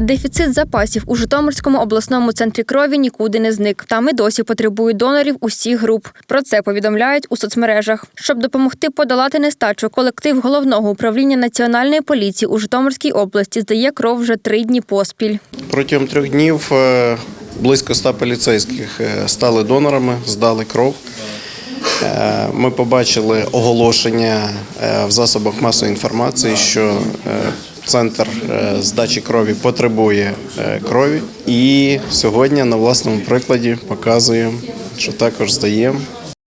Дефіцит запасів у Житомирському обласному центрі крові нікуди не зник. Там і досі потребують донорів усіх груп. Про це повідомляють у соцмережах. Щоб допомогти подолати нестачу, колектив головного управління національної поліції у Житомирській області здає кров вже три дні поспіль. Протягом трьох днів е, близько ста поліцейських е, стали донорами, здали кров. Е, Ми побачили оголошення в засобах масової інформації, що центр здачі крові потребує е, крові. І сьогодні на власному прикладі показуємо, що також здаємо.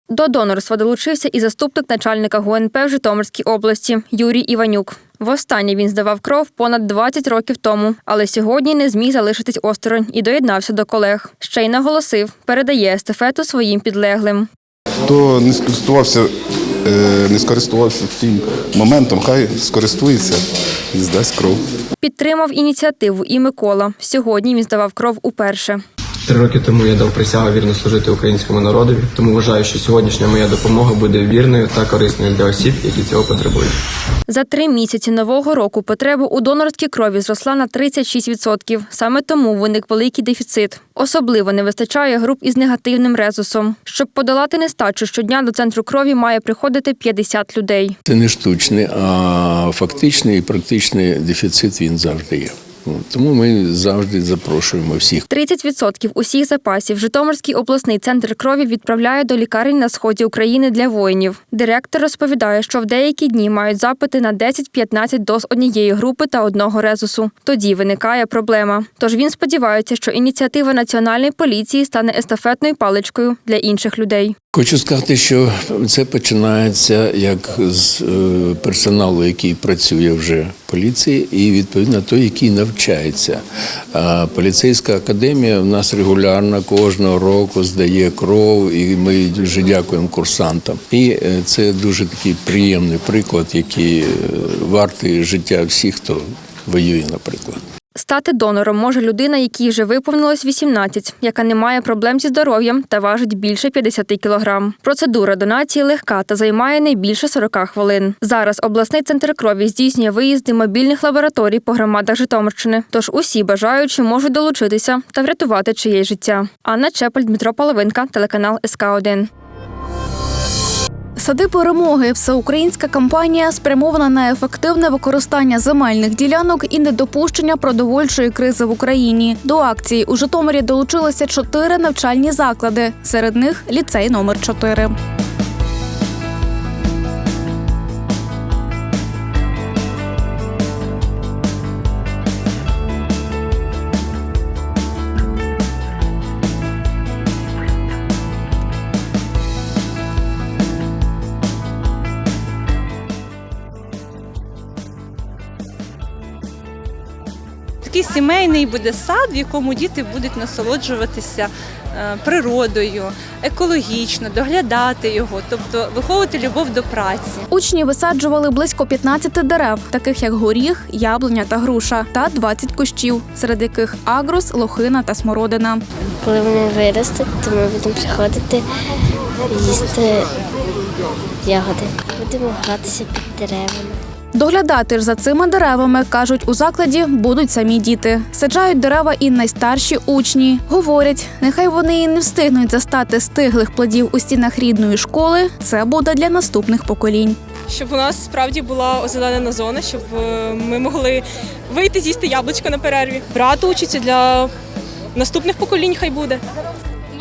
До донорства долучився і заступник начальника ГУНП в Житомирській області Юрій Іванюк. Востаннє він здавав кров понад 20 років тому, але сьогодні не зміг залишитись осторонь і доєднався до колег. Ще й наголосив, передає естафету своїм підлеглим. Хто не скористувався, е, не скористувався цим моментом, хай скористується і здасть кров. Підтримав ініціативу і Микола. Сьогодні він здавав кров уперше. Три роки тому я дав присягу вірно служити українському народові, тому вважаю, що сьогоднішня моя допомога буде вірною та корисною для осіб, які цього потребують. За три місяці нового року потреба у донорській крові зросла на 36%. Саме тому виник великий дефіцит. Особливо не вистачає груп із негативним резусом. Щоб подолати нестачу, щодня до центру крові має приходити 50 людей. Це не штучний, а фактичний і практичний дефіцит він завжди є. Ну, Тому ми завжди запрошуємо всіх. 30% усіх запасів Житомирський обласний центр крові відправляє до лікарень на сході України для воїнів. Директор розповідає, що в деякі дні мають запити на 10-15 доз однієї групи та одного резусу. Тоді виникає проблема. Тож він сподівається, що ініціатива національної поліції стане естафетною паличкою для інших людей. Хочу сказати, що це починається як з е, персоналу, який працює вже в поліції, і відповідно той, який навчається. Поліцейська академія в нас регулярно кожного року здає кров, і ми дуже дякуємо курсантам. І е, це дуже такий приємний приклад, який е, вартий життя всіх, хто воює, наприклад. Стати донором може людина, якій вже виповнилось 18, яка не має проблем зі здоров'ям та важить більше 50 кілограм. Процедура донації легка та займає не більше 40 хвилин. Зараз обласний центр крові здійснює виїзди мобільних лабораторій по громадах Житомирщини. Тож усі бажаючі можуть долучитися та врятувати чиєсь життя. Анна Чепель, Дмитро Половинка, телеканал СК 1 Сади перемоги всеукраїнська кампанія спрямована на ефективне використання земельних ділянок і недопущення продовольчої кризи в Україні. До акції у Житомирі долучилися чотири навчальні заклади. Серед них ліцей номер 4 Такий сімейний буде сад, в якому діти будуть насолоджуватися е, природою, екологічно, доглядати його, тобто виховувати любов до праці. Учні висаджували близько 15 дерев, таких як горіх, яблуня та груша, та 20 кущів, серед яких агрус, лохина та смородина. Коли вони виростуть, то ми будемо приходити їсти ягоди. Будемо гратися під деревами. Доглядати ж за цими деревами, кажуть, у закладі будуть самі діти. Саджають дерева і найстарші учні. Говорять, нехай вони і не встигнуть застати стиглих плодів у стінах рідної школи. Це буде для наступних поколінь. щоб у нас справді була озеленена зона, щоб е, ми могли вийти з'їсти яблучко на перерві. Брат учиться для наступних поколінь, хай буде.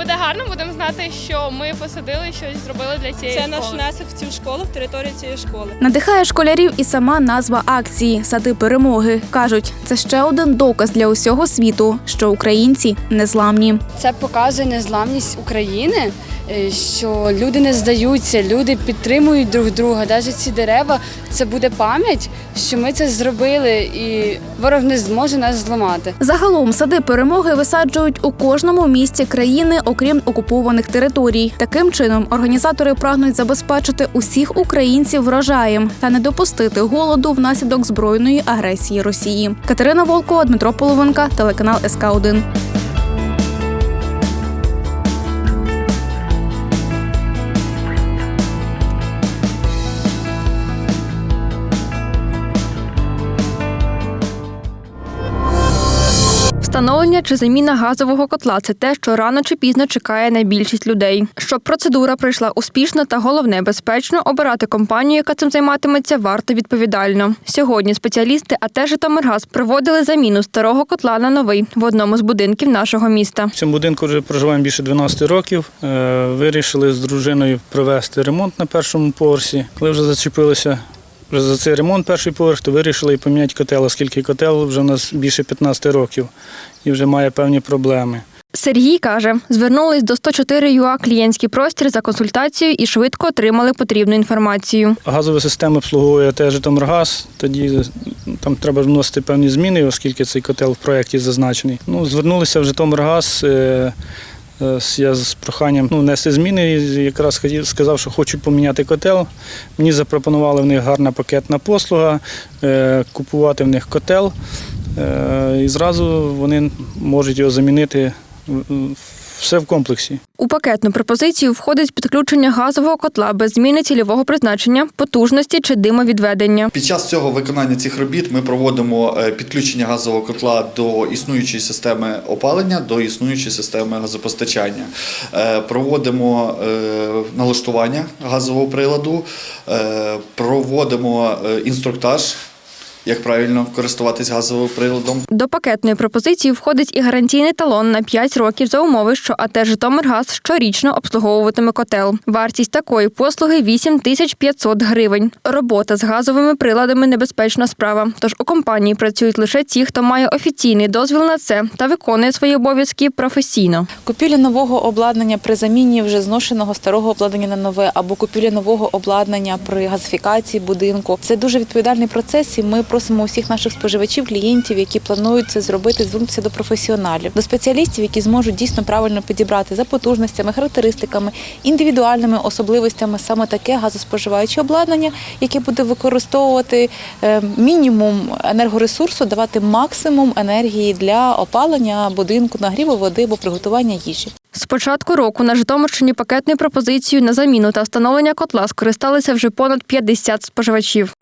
Буде гарно, будемо знати, що ми посадили щось зробили для цієї Це наш школи. внесок в цю школу, в територію цієї школи. Надихає школярів і сама назва акції Сади перемоги. кажуть, це ще один доказ для усього світу, що українці незламні. Це показує незламність України, е, що люди не здаються, люди підтримують друг друга. Навіть ці дерева це буде пам'ять, що ми це зробили, і ворог не зможе нас зламати. Загалом сади перемоги висаджують у кожному місті країни, окрім окупованих територій. Таким чином організатори прагнуть забезпечити усіх українців врожаєм та не допустити голоду внаслідок збройної агресії Росії. Катерина Волкова, Дмитро Половенка, телеканал СК 1 Встановлення чи заміна газового котла це те, що рано чи пізно чекає на більшість людей. Щоб процедура пройшла успішно та головне безпечно, обирати компанію, яка цим займатиметься, варто відповідально. Сьогодні спеціалісти АТ «Житомиргаз» проводили заміну старого котла на новий в одному з будинків нашого міста. В цьому будинку вже проживаємо більше 12 років. Е, Вирішили з дружиною провести ремонт на першому поверсі. Коли вже зачепилися вже за цей ремонт перший поверх, то вирішили і поміняти котел, оскільки котел вже у нас більше 15 років і вже має певні проблеми. Сергій каже, звернулись до 104 ЮА клієнтський простір за консультацією і швидко отримали потрібну інформацію. Газова система обслуговує теж Житомиргаз, тоді там треба вносити певні зміни, оскільки цей котел в проєкті зазначений. Ну, звернулися в Житомиргаз. Е, Я з проханням ну, внести зміни. І Якраз хотів, сказав, що хочу поміняти котел. Мені запропонували в них гарна пакетна послуга, е, купувати в них котел. е, І зразу вони можуть його замінити в- все в комплексі. У пакетну пропозицію входить підключення газового котла без зміни цільового призначення, потужності чи димовідведення. Під час цього виконання цих робіт ми проводимо е, підключення газового котла до існуючої системи опалення, до існуючої системи газопостачання. Е, Проводимо е, налаштування газового приладу, проводимо інструктаж, як правильно користуватись газовим приладом. До пакетної пропозиції входить і гарантійний талон на 5 років за умови, що АТ «Житомиргаз» щорічно обслуговуватиме котел. Вартість такої послуги 8 тисяч 500 гривень. Робота з газовими приладами небезпечна справа. Тож у компанії працюють лише ті, хто має офіційний дозвіл на це та виконує свої обов'язки професійно. Купівля нового обладнання при заміні вже зношеного старого обладнання на нове або купівля нового обладнання при газифікації будинку. Це дуже відповідальний процес, і ми просимо усіх наших споживачів, клієнтів, які планують це зробити, звернутися до професіоналів, до спеціалістів, які зможуть дійсно правильно підібрати за потужностями, характеристиками, індивідуальними особливостями саме таке газоспоживаюче обладнання, яке буде використовувати е, мінімум енергоресурсу, давати максимум енергії для опалення будинку, нагріву води або приготування їжі. З початку року на Житомирщині пакетною пропозицією на заміну та встановлення котла скористалися вже понад 50 споживачів.